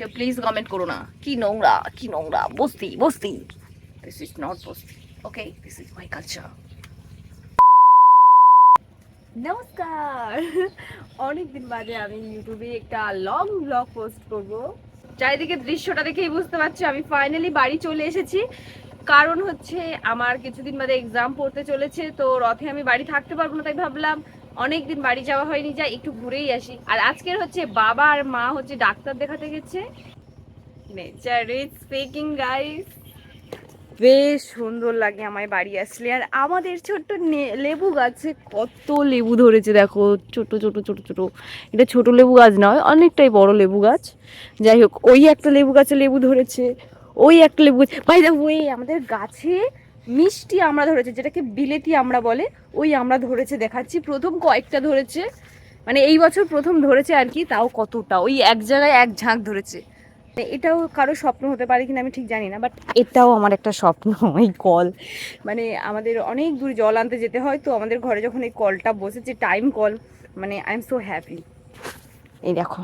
কেউ please comment করো না। কি নোংরা কি নোংরা। বস্তি বস্তি। This is not basti okay this is my culture নমস্কার। অনেকদিন বাদে আমি ইউটিউবে একটা লং ব্লগ পোস্ট করব। চারিদিকে দৃশ্যটা দেখেই বুঝতে পারছি, আমি ফাইনালি বাড়ি চলে এসেছি। কারণ হচ্ছে, আমার কিছুদিন বাদে এক্সাম পড়তে চলেছে, তো রথে আমি বাড়ি থাকতে পারব না, তাই ভাবলাম অনেক দিন বাড়ি যাওয়া হয়নি, যাই একটু ঘুরেই আসি। আর আজকের হচ্ছে বাবা আর মা হচ্ছে ডাক্তার দেখাতে গেছে। নেচার ইজ বেশ সুন্দর লাগে আমায় বাড়ি আসলে। আর আমাদের ছোট্ট লেবু গাছে কত লেবু ধরেছে, দেখো। ছোট ছোট ছোট ছোট। এটা ছোট লেবু গাছ নয়, অনেকটাই বড় লেবু গাছ। যাই হোক, ওই একটা লেবু গাছে লেবু ধরেছে। ওই একটা লেবু গাছ। ভাই দেখো ওই আমাদের গাছে মিষ্টি আমরা ধরেছে, যেটাকে বিলেতি আমরা বলে, ওই আমরা ধরেছে দেখাচ্ছি। প্রথম কয়েকটা ধরেছে মানে এই বছর প্রথম ধরেছে আর কি, তাও কতটা, ওই এক জায়গায় এক ঝাঁক ধরেছে। মানে এটাও কারও স্বপ্ন হতে পারে কিনা আমি ঠিক জানি না বাট এটাও আমার একটা স্বপ্ন এই কল। মানে আমাদের অনেক দূর জল আনতে যেতে হয়, তো আমাদের ঘরে যখন এই কলটা বসেছে টাইম কল মানে আই এম সো হ্যাপি এই দেখো।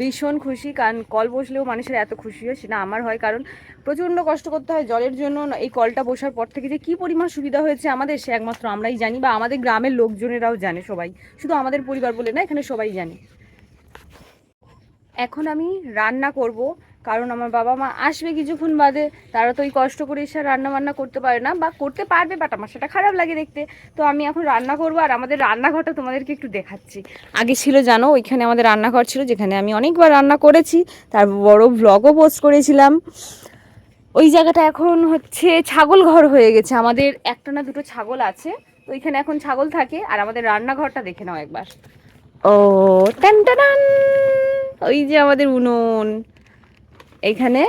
ভীষণ খুশি, কারণ কল বসলেও মানুষের এত খুশি হয় সেটা আমার হয়, কারণ প্রচণ্ড কষ্ট করতে হয় জলের জন্য এই কলটা বসার পর থেকে যে কী পরিমাণ সুবিধা হয়েছে আমাদের সে একমাত্র আমরাই জানি বা আমাদের গ্রামের লোকজনেরাও জানে সবাই, শুধু আমাদের পরিবার বলে না, এখানে সবাই জানে। এখন আমি রান্না করব কারণ আমার বাবা মা আসবে কিছুক্ষণ বাদে, তারা তো ওই কষ্ট করে এসে রান্না বান্না করতে পারে না বা করতে পারবে বাট আমার সেটা খারাপ লাগে দেখতে। তো আমি এখন রান্না করব আর আমাদের রান্নাঘরটা তোমাদেরকে একটু দেখাচ্ছি। আগে ছিল জানো, ওইখানে আমাদের রান্নাঘর ছিল, যেখানে আমি অনেকবার রান্না করেছি। তার বড় ব্লগও পোস্ট করেছিলাম। ওই জায়গাটা এখন হচ্ছে ছাগল ঘর হয়ে গেছে। আমাদের একটা না দুটো ছাগল আছে, তো ওইখানে এখন ছাগল থাকে। আর আমাদের রান্নাঘরটা দেখে নাও একবার। ও টান টান। ওই যে আমাদের উনুন। এইখানে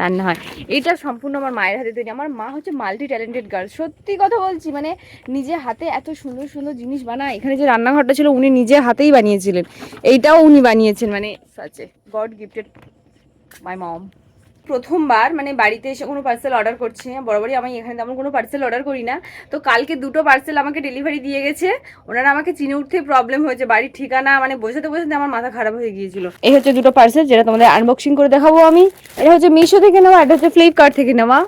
রান্না হয়। এটা সম্পূর্ণ আমার মায়ের হাতে তৈরি। আমার মা হচ্ছে মাল্টি ট্যালেন্টেড গার্ল সত্যি কথা বলছি মানে নিজে হাতে এত সুন্দর সুন্দর জিনিস বানায়। এখানে যে রান্নাঘরটা ছিল, উনি নিজে হাতেই বানিয়েছিলেন। এইটাও উনি বানিয়েছেন মানে সাচে গড গিফটেড মাই মম প্রথমবার মানে বাড়িতে এসে কোনো পার্সেল অর্ডার করছে বরাবরই আমি এখানে তেমন কোনো পার্সেল অর্ডার করি না। তো কালকে দুটো পার্সেল আমাকে ডেলিভারি দিয়ে গেছে। ওনারা আমাকে চিনে উঠতে প্রবলেম হয়েছে। বাড়ির ঠিকানা মানে বোঝাতে বোঝাতে আমার মাথা খারাপ হয়ে গিয়েছিল। এই হচ্ছে দুটো পার্সেল যেটা তোমাদের আনবক্সিং করে দেখাবো আমি। এটা হচ্ছে মিশো থেকে নেওয়া, এটা হচ্ছে ফ্লিপকার্ট থেকে নেওয়া।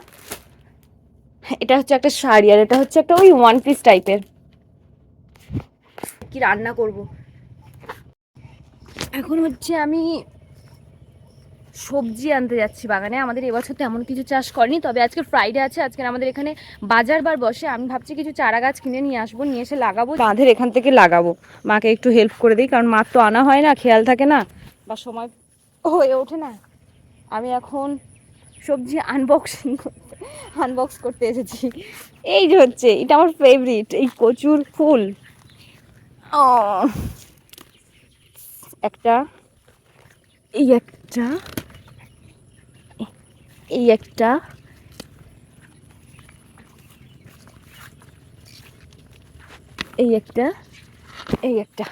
এটা হচ্ছে একটা শাড়ি আর এটা হচ্ছে একটা ওই ওয়ান পিস টাইপের কি রান্না করব? এখন হচ্ছে আমি সবজি আনতে যাচ্ছি বাগানে। আমাদের এবছর তেমন কিছু চাষ করেনি, তবে আজকে ফ্রাইডে আছে, আজকে আমাদের এখানে বাজার বার বসে। আমি ভাবছি কিছু চারা গাছ কিনে নিয়ে আসব, নিয়ে এসে লাগাবো। বাঁধের এখান থেকে লাগাবো। মাকে একটু হেল্প করে দিই, কারণ মার তো আনা হয় না, খেয়াল থাকে না। বা সময় হয়ে ওঠে না। আমি এখন সবজি আনবক্সিং করতে আনবক্স করতে এসেছি। এই যে হচ্ছে, এটা আমার ফেভারিট এই কচুর ফুল। ও একটা, এই একটা এই একটা। এই একটা এই একটা,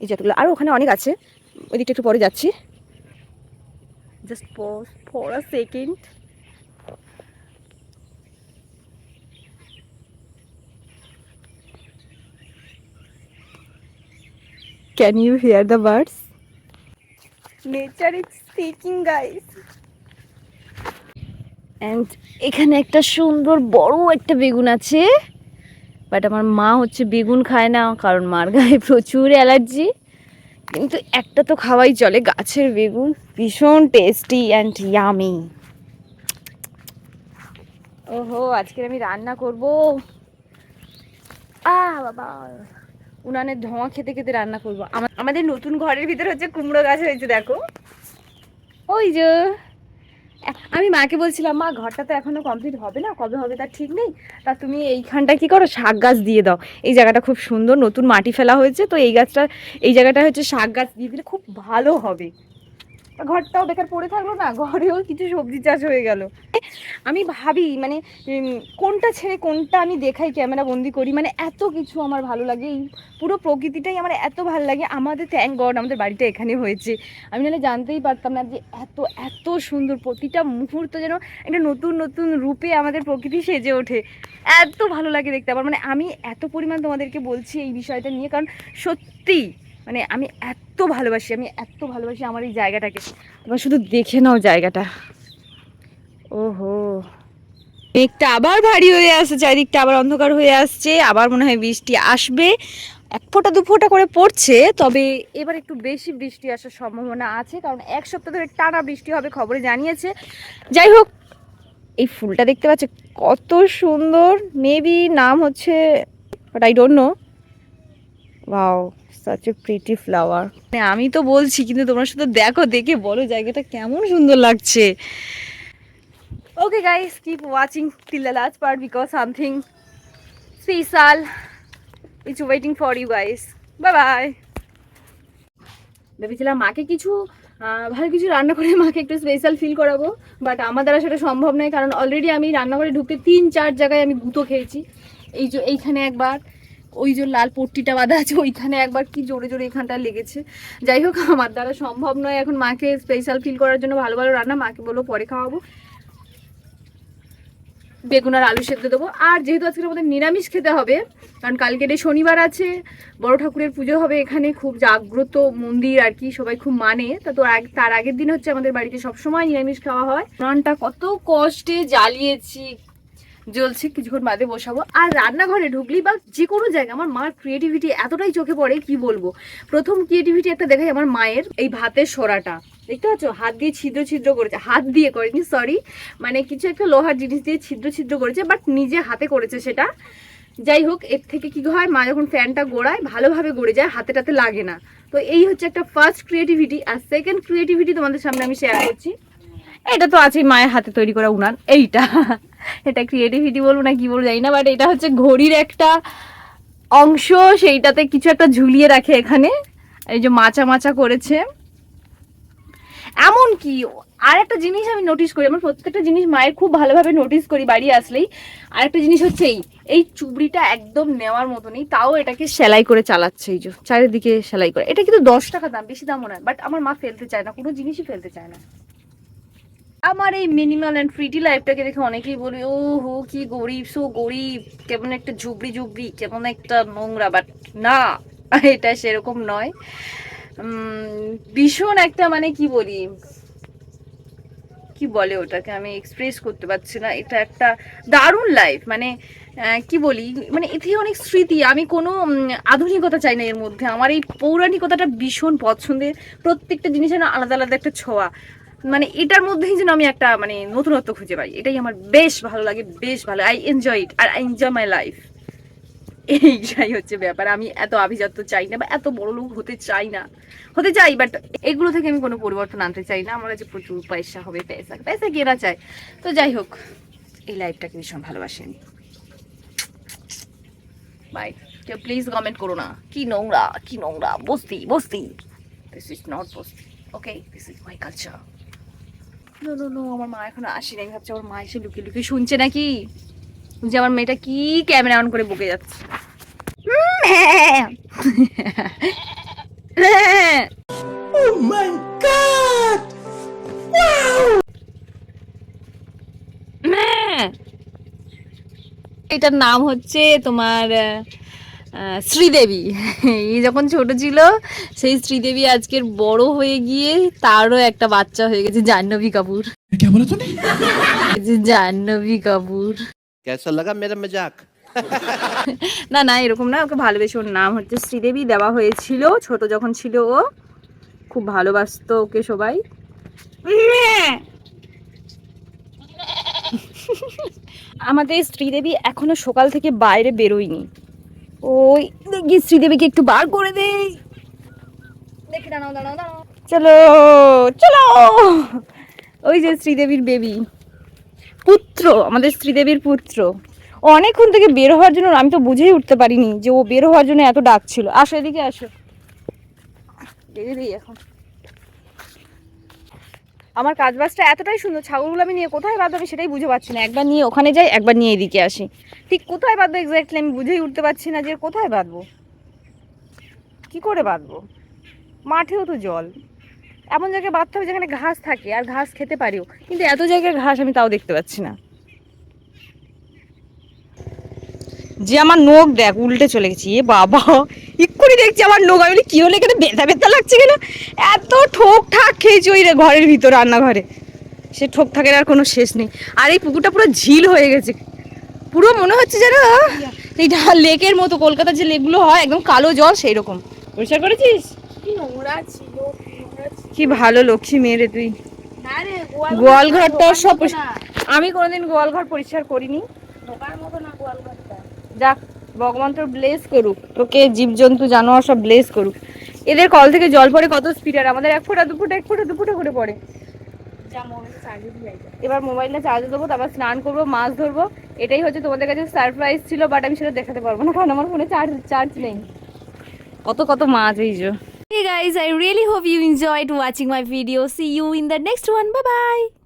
এই যতগুলো। আর ওখানে অনেক আছে। ওই দিকটা একটু পরে যাচ্ছি। Just for a second can you hear the birds nature is speaking guys and এখানে একটা সুন্দর বড় একটা বেগুন আছে। বাট আমার মা হচ্ছে বেগুন খায় না, কারণ মার গায়ে প্রচুর অ্যালার্জি। কিন্তু একটা তো খাওয়াই চলে, গাছের বেগুন। ভীষণ টেস্টি অ্যান্ড ইয়ামি ওহো, আজকে আমি রান্না করব। আ, বাবা। উনানের ধোঁয়া খেতে খেতে রান্না করব। আমা- আমাদের নতুন ঘরের ভিতরে হচ্ছে কুমড়ো গাছ হয়েছে, দেখো। ওই যে। আমি মাকে বলছিলাম, মা, ঘরটা তো এখনও কমপ্লিট হবে না, কবে হবে তার ঠিক নেই? তা তুমি এইখানটা কি করো? শাক গাছ দিয়ে দাও। এই জায়গাটা খুব সুন্দর, নতুন মাটি ফেলা হয়েছে, তো এই গাছটা, এই জায়গাটা হচ্ছে শাক গাছ দিয়ে দিলে খুব ভালো হবে। ঘরটাও বেকার পড়ে থাকল না, ঘরেও কিছু সবজি চাষ হয়ে গেল। আমি ভাবি মানে কোনটা ছেড়ে কোনটা আমি দেখাই ক্যামেরা বন্দি করি? মানে এত কিছু আমার ভালো লাগে, এই পুরো প্রকৃতিটাই আমার এত ভালো লাগে। আমাদের থ্যাংক গড আমাদের বাড়িটা এখানে হয়েছে। আমি নাহলে জানতেই পারতাম না যে এত এত সুন্দর প্রতিটা মুহূর্ত যেন একটা নতুন নতুন রূপে আমাদের প্রকৃতি সেজে ওঠে। এত ভালো লাগে দেখতে আবার মানে আমি এত পরিমাণ তোমাদেরকে বলছি এই বিষয়টা নিয়ে, কারণ সত্যি মানে আমি এত ভালোবাসি, আমি এত ভালোবাসি আমার এই জায়গাটাকে। তোমরা শুধু দেখে নাও জায়গাটা। ওহো। মেঘটা আবার ভারী হয়ে আসছে, চারিদিকটা আবার অন্ধকার হয়ে আসছে, আবার মনে হয় বৃষ্টি আসবে। এক ফোঁটা, দু ফোঁটা করে পড়ছে, তবে এবার একটু বেশি বৃষ্টি আসার সম্ভাবনা আছে, কারণ এক সপ্তাহ ধরে টানা বৃষ্টি হবে খবরে জানিয়েছে। যাই হোক, এই ফুলটা দেখতে পাচ্ছ, কত সুন্দর। মেবি নাম হচ্ছে but I don't know wow such a pretty flower আমি তো বলছি কিন্তু তোমরা শুধু দেখো দেখে বলো জায়গাটা কেমন সুন্দর লাগছে okay guys keep watching till the last part because something special is waiting for you guys. Bye bye. ভেবেছিলাম মাকে কিছু ভালো কিছু রান্না করে মাকে একটু স্পেশাল ফিল করাবো বাট আমার দ্বারা সেটা সম্ভব নয় কারণ অলরেডি আমি রান্নাঘরে ঢুকতে তিন চার জায়গায় আমি গুঁতো খেয়েছি এই যে এইখানে একবার ওই যে লাল পট্টিটা বাঁধা আছে, ওইখানে একবার কি জোরে জোরে এখানটা লেগেছে। যাই হোক, আমার দ্বারা সম্ভব নয় এখন মাকে স্পেশাল ফিল করার জন্য ভালো ভালো রান্না, মাকে বলো পরে খাওয়াবো। বেগুন আর আলু সেদ্ধ দেবো। আর যেহেতু আজকে আমাদের নিরামিষ খেতে হবে, কারণ কালকে রে শনিবার আছে, বড় ঠাকুরের পুজো হবে এখানে, খুব জাগ্রত মন্দির আর কি, সবাই খুব মানে। তা তো তার আগের দিন হচ্ছে আমাদের বাড়িতে সবসময় নিরামিষ খাওয়া হয়। রানটা কত কষ্টে জ্বালিয়েছি জ্বলছে, কিছুক্ষণ বাদে বসাবো। আর রান্নাঘরে ঢুকলি বা যে কোনো জায়গায়, আমার মার ক্রিয়েটিভিটি এতটাই চোখে পড়ে, কি বলব? প্রথম ক্রিয়েটিভিটি একটা দেখাই আমার মায়ের, এই ভাতের সরাটা। দেখতে পাচ্ছ? হাত দিয়ে ছিদ্র ছিদ্র করেছে। হাত দিয়ে করেনি সরি মানে কিছু একটা লোহার জিনিস দিয়ে ছিদ্র ছিদ্র করেছে বাট নিজে হাতে করেছে সেটা। যাই হোক, এর থেকে কি হয়, মা যখন ফ্যানটা গোড়ায়, ভালোভাবে গড়ে যায় হাতে টাতে লাগে না। তো এই হচ্ছে একটা ফার্স্ট ক্রিয়েটিভিটি আর সেকেন্ড ক্রিয়েটিভিটি তোমাদের সামনে আমি শেয়ার করছি। এটা তো আছেই মায়ের হাতে তৈরি করা উনান, এইটা। এটা ক্রিয়েটিভিটি বলব না কি বলব জানি না বাট এটা হচ্ছে ঘড়ির একটা অংশ, সেইটাতে কিছু একটা ঝুলিয়ে রাখে এখানে। এই যে মাচা মাচা করেছে। এমন কি আর একটা জিনিস আমি নোটিস করি, আমার প্রত্যেকটা জিনিস মায়ের খুব ভালোভাবে নোটিস করি বাড়ি আসলেই। আর একটা জিনিস হচ্ছে এই এই চুবড়িটা একদম নেওয়ার মতনই, তাও এটাকে সেলাই করে চালাচ্ছে এই যে, চারিদিকে সেলাই করে। এটা কিন্তু দশ টাকা দাম, বেশি দামও নয় বাট আমার মা ফেলতে চায় না, কোনো জিনিসই ফেলতে চায় না। আমার এই মিনিমাল অ্যান্ড ফ্রিটি লাইফটাকে দেখে অনেকেই বলি ও হো কি গরিব সো গরিব, কেমন একটা ঝুবড়ি ঝুবড়ি, কেমন একটা নোংরা বাট না, এটা সেরকম নয়। ভীষণ একটা মানে কি বলি, কি বলে ওটাকে? আমি এক্সপ্রেস করতে পারছি না। এটা একটা দারুণ লাইফ মানে কি বলি মানে এতে অনেক স্মৃতি। আমি কোনো আধুনিকতা চাই না এর মধ্যে। আমার এই পৌরাণিকতাটা ভীষণ পছন্দের। প্রত্যেকটা জিনিসের আলাদা আলাদা একটা ছোঁয়া। মানে এটার মধ্যেই যেন আমি একটা মানে নতুনত্ব খুঁজে পাই। এটাই আমার বেশ ভালো লাগে, বেশ ভালো। আই এনজয় ইট আর আই এনজয় মাই লাইফ এইটাই হচ্ছে ব্যাপার। আমি এত আভিজাত্য চাই না বা এত বড় লোক হতে চাই না। হতে চাই বাট এগুলো থেকে আমি কোনো পরিবর্তন আনতে চাই না। আমার কাছে প্রচুর পয়সা হবে, পয়সা পয়সা কেনা চাই। তো যাই হোক, এই লাইফটাকে ভীষণ ভালোবাসি আমি বাই কেউ প্লিজ কমেন্ট করো না। কি নোংরা কি নোংরা। বস্তি বস্তি। This is not basti. Okay this is my culture no no no আমার মা এখনও আসেনি আমি ভাবছি আমার মা এসে লুকিয়ে লুকিয়ে শুনছে নাকি যে আমার মেয়েটা কি ক্যামেরা অন করে বকে যাচ্ছে হ্যাঁ। হ্যাঁ। হ্যাঁ। এটার নাম হচ্ছে তোমার শ্রীদেবী। এই যখন ছোট ছিল সেই শ্রীদেবী আজকের বড় হয়ে গিয়ে তারও একটা বাচ্চা হয়ে গেছে জাহ্নবী কাপুর। জাহ্নবী কাপুর। কেসা লাগা মেরা মজাক না না এরকম না ওকে ভালোবেসে ওর নাম হচ্ছে শ্রীদেবী দেওয়া হয়েছিল। ছোট যখন ছিল ও খুব ভালোবাসত ওকে সবাই। আমাদের শ্রীদেবী এখনও সকাল থেকে বাইরে বেরোয়নি। ওই দেখি শ্রীদেবীকে একটু বার করে দেই। দেখি, দাঁড়াও দাঁড়াও দাঁড়াও। চলো চলো। ওই যে শ্রীদেবীর বেবি। পুত্র, আমাদের শ্রীদেবীর পুত্র। অনেকক্ষণ থেকে বের হওয়ার জন্য আমি তো বুঝেই উঠতে পারিনি যে ও বের হওয়ার জন্য এত ডাক ছিল আসো, এদিকে আসো। দিই এখন। আমার কাজ বাজটা এতটাই সুন্দর, ছাগলগুলো আমি নিয়ে কোথায় বাঁধবো আমি সেটাই বুঝে পাচ্ছি না। একবার নিয়ে ওখানে যাই, একবার নিয়ে এদিকে আসি। ঠিক কোথায় বাঁধবো এক্স্যাক্টলি আমি বুঝেই উঠতে পারছি না যে কোথায় বাঁধবো। কি করে বাঁধবো? মাঠেও তো জল। এমন জায়গায় বাঁধতে হবে যেখানে ঘাস থাকে, আর ঘাস খেতে পারিও। কিন্তু এত জায়গায় ঘাস আমি তাও দেখতে পাচ্ছি না। যে আমার নখ দেখ, উল্টে চলে গেছি। এ বাবা! এক্ষুনি দেখছি আমার আমি বলি, কি হলে এখানে ব্যথা ব্যথা লাগছে কেন? এত ঠোক ঠাক খেয়েছি ওই রে ঘরের ভিতর রান্নাঘরে। সে ঠোক ঠাকের আর কোনো শেষ নেই। আর এই পুকুরটা পুরো ঝিল হয়ে গেছে। পুরো মনে হচ্ছে যেন এইটা লেকের মতো কলকাতার যে লেকগুলো হয় একদম কালো জল সেই রকম পরিষ্কার করেছিস? কি ভালো লক্ষ্মী মেয়ে রে তুই। গোয়াল ঘরটা সব আমি কোনোদিন গোয়াল ঘর পরিষ্কার করিনি। যাক ভগবান তোর ব্লেস করুক তোকে জীবজন্তু জানোয়ার সব ব্লেস করুক এদের কল থেকে জল পড়ে কত স্পিড আর আমাদের এক ফোঁটা দু ফোঁটা এক ফোঁটা দু ফোঁটা করে পড়ে এবার মোবাইলটা চার্জে দেবো তারপর স্নান করব মাছ ধরবো এটাই হচ্ছে তোমাদের কাছে সারপ্রাইজ ছিল বাট আমি সেটা দেখাতে পারব না কারণ আমার ফোনে চার্জ চার্জ নেই কত কত মাছ এই যে Hey guys, I really hope you enjoyed watching my video. See you in the next one. Bye bye.